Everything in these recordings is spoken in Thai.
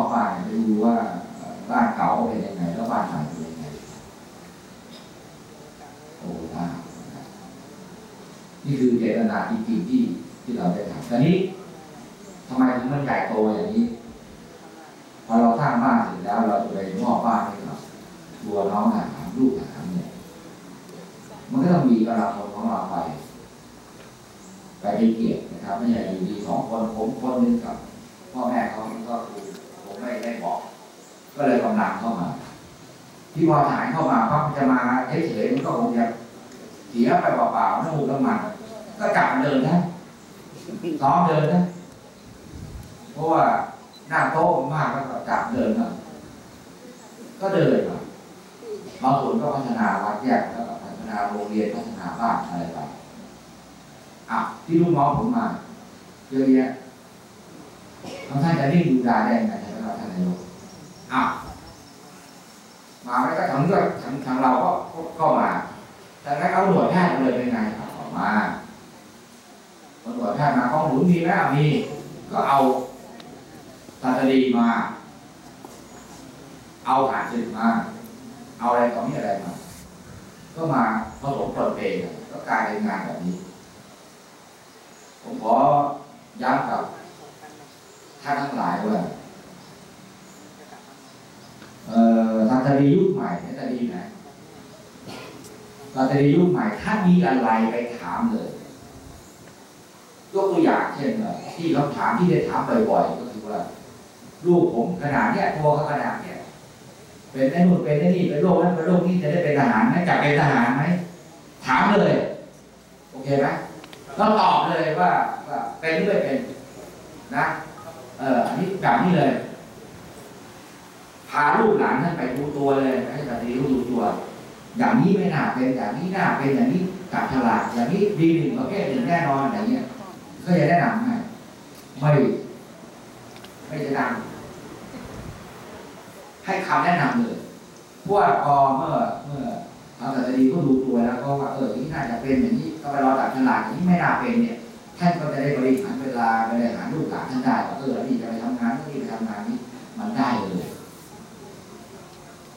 อไปไปดูว่าบ้านเก่าเป็นยังไงแล้วบ้านใหม่เป็นยังไงโอ้ตานนี่คือเจตนาจริงๆที่ที่เราได้ทำแต่นี้ทำไมถึงมันใหญ่โตอย่างนี้ พอเราสร้างบ้านเสร็จแล้ว เราจะไปมอบบ้านให้กับตัวน้องหารลูกหารเนี่ยมันก็ต้องมีกำลังคนของเราไป ไปเป็นเกียรตินะครับ ไม่ใช่อยู่ดีสองคนผมคนนึงกับ พ่อแม่เขาก็คือผมไม่ได้บอก ก็เลยกำลังเข้ามา ที่พอทหารเข้ามาปั๊บจะมาเฉยๆมันก็คงจะเสียไปเปล่าๆน้ำมูกน้ำมันก็กลับเดินนะซ้อมเดินนะเพราะว่าหน้าโต๊ะมากแล้วก็กลับเดินมาก็เดินมาบางคนก็พัฒนาวัดแยกแล้วก็พัฒนาโรงเรียนพัฒนาบ้านอะไรไปอะที่ลูกน้องผมมาเยอะแยะทางท่านจะนิ่งดูดายได้ยังไงไหมครับท่านนายก อ้าวมาไม่ก็ทางเลือกทางทางเราก็ก็มาแต่งั้นเอาหน่วยแพทย์มาเลยเป็นไงออกมาหน่วยแพทย์มาข้อมูลมีไหมอะมีก็เอาตาตดีมา เอาหาดสึกมา เอาอะไรต่อมีอะไรมา ก็มาผสมปนเปก็กลายเป็นงานแบบนี้ ผมขอย้ำกับ ท่านทั้งหลายว่าเอ่ อทางตรียุคใหม่เนี่ยตรีไหนตางตรียุคใหม่ถ้ามีอะไรไปถามเลยยกตัวอย่างเช่นที่คำถามที่ได้ถามบ่อยๆก็คือว่า ลูกผมขนาดเนี้ยตัวเขาขนาดเนี้ยเป็นไอ้นู่นเป็นไอ้นี่เป็นโรคนั้นเป็นโรคนี้จะได้เป็นทหารไหมจะเป็นทหารไหมถามเลย โอเคไหมเราตอบเลยว่าว่าเป็นหรือไม่เป็นนะ เอออันนี้แบบนี้เลย พาลูกหลานท่านไปดูตัวเลยให้แบบนี้ดูตัว อย่างนี้ไม่น่าเป็นอย่างนี้น่าเป็นอย่างนี้จับฉลากอย่างนี้ดีหนึ่งประเภทหนึ่งแน่นอนอย่างเงี้ยก็จะแนะนำให้ไม่ไม่จะนำให้คำแนะนำเลยพว่าพอเมื่อเมื่อทางศาสตรีก็ดูตัวแล้วก็ว่าเอออย่างนี้น่าจะเป็นอย่างนี้ก็ไปรอจับฉลากอย่างนี้ไม่น่าเป็นเนี่ยท่านก็จะได้บริหารเวลาบริหารลูกหลานท่านได้ว่าเออนี่จะไปทำงานนี่ไปทำงานนี้มันได้เลย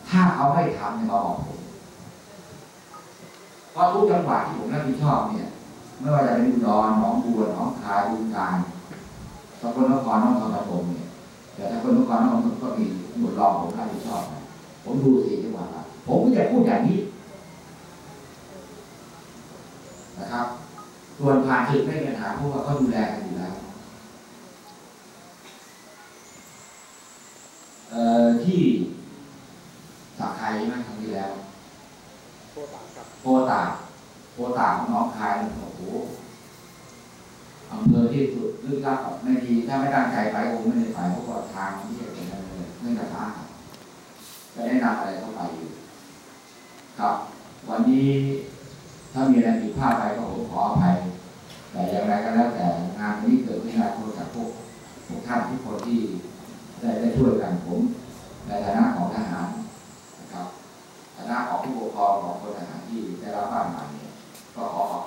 ถ้า เขาไม่ทำเนี่ยมาบอกผมเพราะทุกจังหวัดที่ผมรับผิดชอบเนี่ย ไม่ว่าจะเป็นอุดรหนองบัวหนองคายบึงกาฬสกลนครนครปฐมเนี่ยแต่สกลนครนครปฐมก็มีหน่วยรองผมรับผิดชอบนะผมดูสี่จังหวัดละผมก็จะพูดอย่างนี้นะครับส่วนผ่านศึกไม่มีปัญหาเพราะว่าเขาดูแลกันอยู่แล้วเอ่อที่สักไทยใช่ไหมครั้งที่แล้ว โคตรครับ โพตากโพตากของน้องคายโอ้โหอำเภอที่สุดลึกลับไม่ดี ถ้าไม่ตั้งใจไปคงไม่ได้ไปเพราะว่าทางที่จะเป็นอะไรไม่กระทะจะแนะนำอะไรเข้าไปอยู่ครับ วันนี้ถ้ามีอะไรผิดพลาดไปก็ผมขออภัย แต่อย่างไรก็แล้วแต่งานวันนี้เกิดขึ้นมาคนจากพวกพวกท่านทุกคนที่ได้ได้ช่วยกันผมในฐานะ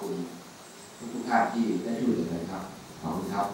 คุณทุกท่านที่ได้ช่วยเหลือนะครับขอบคุณครับ